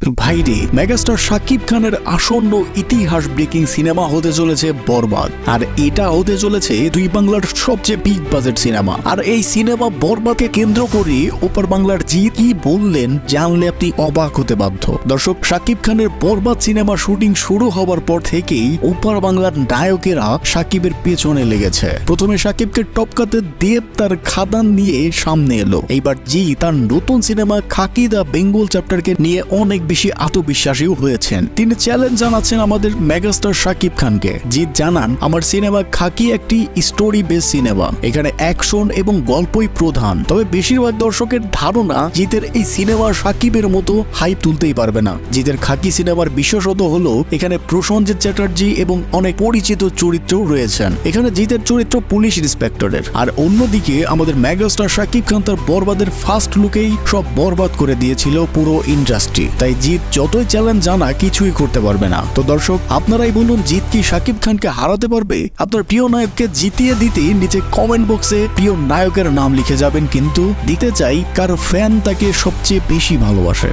ভাইরে মেগাস্টার শাকিব খানের আসন্ন ইতিহাস ব্রেকিং সিনেমা হতে চলেছে বরবাদ। আর এটা হতে চলেছে দুই বাংলার সবচেয়ে বিগ বাজেট সিনেমা। আর এই সিনেমা বরবাদকে কেন্দ্র করে ওপার বাংলার জি কি বললেন জানলে আপনি অবাক হতে বাধ্য। দর্শক শাকিব খানের বরবাদ সিনেমা শুটিং শুরু হওয়ার পর থেকেই ওপার বাংলার নায়কেরা শাকিবের পেছনে লেগেছে। প্রথমে শাকিবকে টপকাতে দেব তার খাদান নিয়ে সামনে এলো। এইবার জি তার নতুন সিনেমা খাকিদা বেঙ্গল চ্যাপ্টারকে নিয়ে অনেক বেশি আত্মবিশ্বাসীও হয়েছেন। তিনি চ্যালেঞ্জ জানাচ্ছেন আমাদের মেগাস্টার শাকিব খানকে। জিৎ জানান, আমার সিনেমা খাকি একটি স্টোরি বেস সিনেমা। এখানে অ্যাকশন এবং গল্পই প্রধান। তবে বেশিরভাগ দর্শকের ধারণা, জিতের এই সিনেমা সাকিবের মতো হাইপ তুলতেই পারবে না। জিতের খাকি সিনেমার বিশেষত হলো, এখানে প্রসঞ্জিৎ চ্যাটার্জি এবং অনেক পরিচিত চরিত্রও রয়েছেন। এখানে জিতের চরিত্র পুলিশ ইন্সপেক্টরের। আর অন্যদিকে, আমাদের মেগাস্টার শাকিব খান তার বরবাদের ফার্স্ট লুকেই সব বরবাদ করে দিয়েছিল পুরো ইন্ডাস্ট্রি। তাই জিৎ যতই চ্যালেঞ্জ জানা, কিছুই করতে পারবে না। তো দর্শক, আপনারাই বলুন জিত কি সাকিব খানকে হারাতে পারবে? আপনার প্রিয় নায়ককে জিতিয়ে দিতে নিচে কমেন্ট বক্সে প্রিয় নায়কের নাম লিখে যাবেন, কিন্তু দিতে চাই কার ফ্যান তাকে সবচেয়ে বেশি ভালোবাসে।